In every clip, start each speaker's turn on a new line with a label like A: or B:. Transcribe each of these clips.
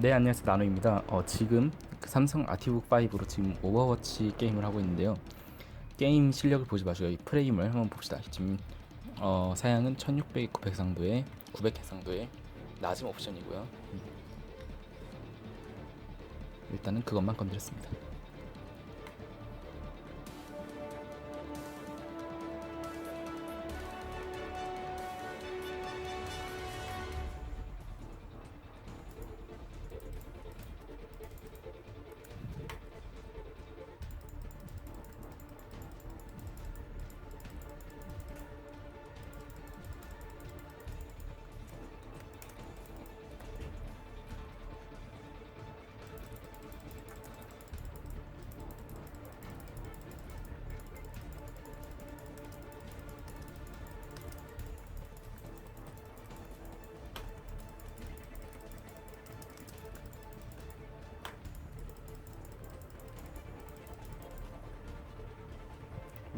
A: 네 안녕하세요 나노입니다. 어, 지금 그 삼성 아티북 5로 지금 오버워치 게임을 하고 있는데요. 게임 실력을 보지 마시고 이 프레임을 한번 봅시다. 지금 어, 사양은 1600, 900 상도에 900 해상도에 낮은 옵션이고요. 음. 일단은 그것만 건드렸습니다.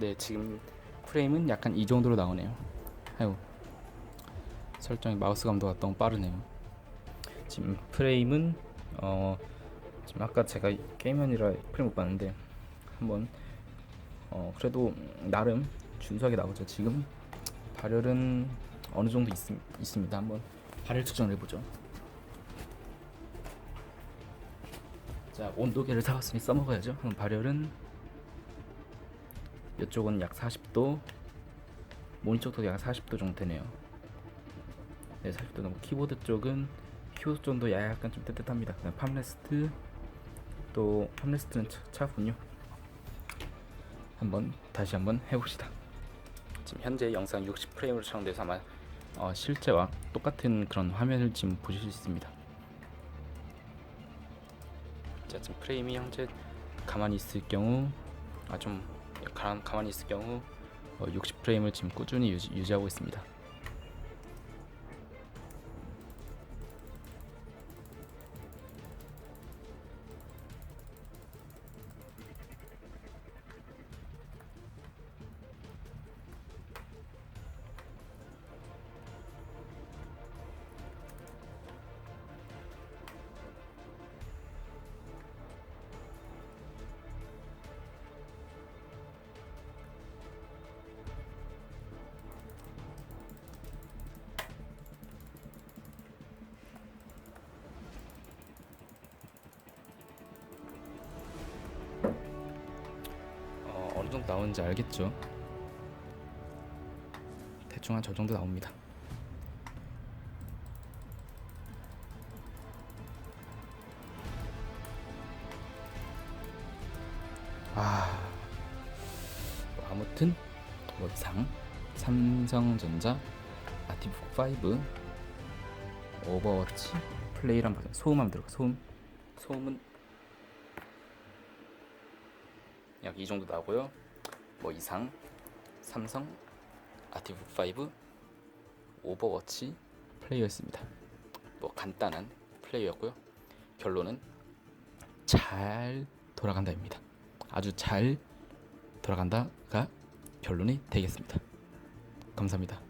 A: 네 지금 프레임은 약간 이 정도로 나오네요. 아유 설정이 마우스 감도가 너무 빠르네요. 지금 프레임은 어 지금 아까 제가 게임연이라 프레임 못 봤는데 한번 어 그래도 나름 준수하게 나오죠. 지금 발열은 어느 정도 있, 있습니다. 한번 발열 측정을 해보죠. 자 온도계를 사왔으니 써먹어야죠. 그럼 발열은 이쪽은 약 40도 모니터 약 40도 정도 되네요. 네 40도 넘고 키보드 쪽은 키보드 정도 약간 좀 뜨뜻합니다. 그다음 팜레스트 또 팜레스트는 차, 차군요. 한번 다시 한번 해봅시다. 지금 현재 영상 60프레임으로 촬영돼서 아마 어, 실제와 똑같은 그런 화면을 지금 보실 수 있습니다. 자 지금 프레임이 현재 가만히 있을 경우 아좀 가, 가만히 있을 경우 어, 60프레임을 지금 꾸준히 유지, 유지하고 있습니다. 정도 나오는지 알겠죠? 대충 한 저 정도 나옵니다. 아, 뭐 아무튼 뭐 이상 삼성전자 아티북 5 오버워치 보자. 소음 한번 들어가. 소음 소음은 약 이 정도 나고요. 뭐 이상 삼성 아티북 5 오버워치 플레이였습니다. 뭐 간단한 플레이였고요. 결론은 잘 돌아간다입니다. 아주 잘 돌아간다가 결론이 되겠습니다. 감사합니다.